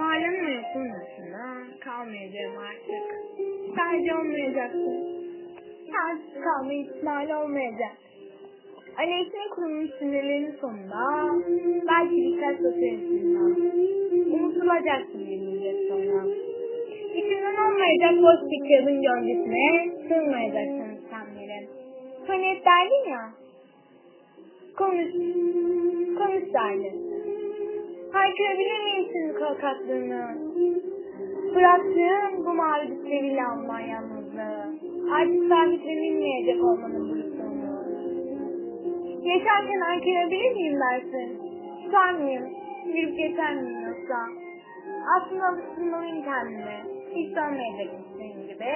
Mahallenin yokluğun dışında kalmayacağım artık. Sadece olmayacaksın. Sensiz kalma ihtimali olmayacak. Aleyhine kurulmuş sinirlerin sonunda belki birkaç üstünden unutulacaksın bir müddet sonra. İçinden olmayacak boş bir kağıdın gölgesine sığmayacaksın sen bile. Derdin ya. Konuş. Konuş derdin. Haykırabilir miyim senin korkaklığını? Bıraktığın bu mavi bitleriyle anman yalnızlığı. Artık sahiplenilmeyecek olmanın bulutluğunu. Yaşarken haykırabilir miyim dersin? Tutar mıyım? Yürüp geçer miyim yoksa? Aslında alıştırmalıyım kendimi. Hiç dönmeyecekmişsin gibi.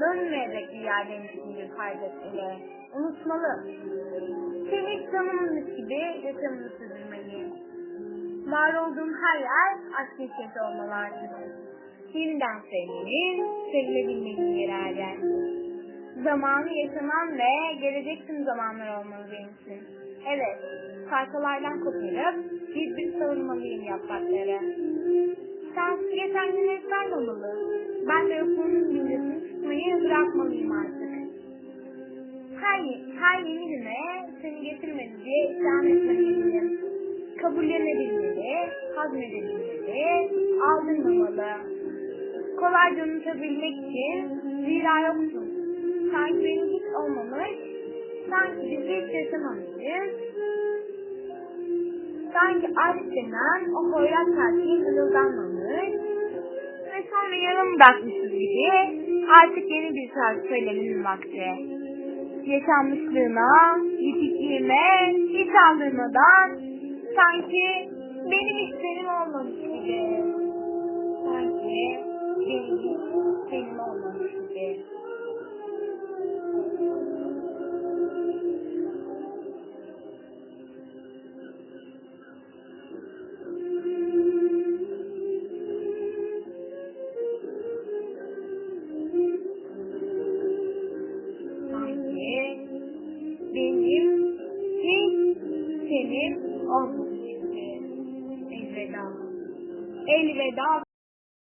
Dönmeyecek bir yerdeymişsin gibi faydasıyla. Unutmalı. Seni hiç tanımamış gibi yaşamını sürdürmeliyim. Var olduğum her yer aşk ilkesi olmalı artık. Yeniden sevmenin, sevilebilmenin her yer. Zamanı yaşamam ve gelecek tüm zamanlar olmalı benim için. Evet, parçalardan koparıp bir bir savurmalıyım yaprakları. Sensiz geçen günleri saymamalı. Ben de yokluğunun gündesini tutmayı bırakmalıyım artık. Her, her yeni güne Hazmedebilmeli, aldırmamalı. Kolayca unutabilmek için zira yoksun. Sanki benim hiç olmamış, sanki biz hiç yaşamamışız. Sanki aşk denen o hoyrat kalbi hırıldanmamış ve sonra yarım bırakmışız gibi artık yeni bir şarkı söylemenin vakti. Yaşanmışlığına, yitikliğime hiç aldırmadan sanki benim hiç benim olmamış gibi. Sanki benim hiç benim olmamış gibi. Sanki benim hiç senin. Elveda. Elveda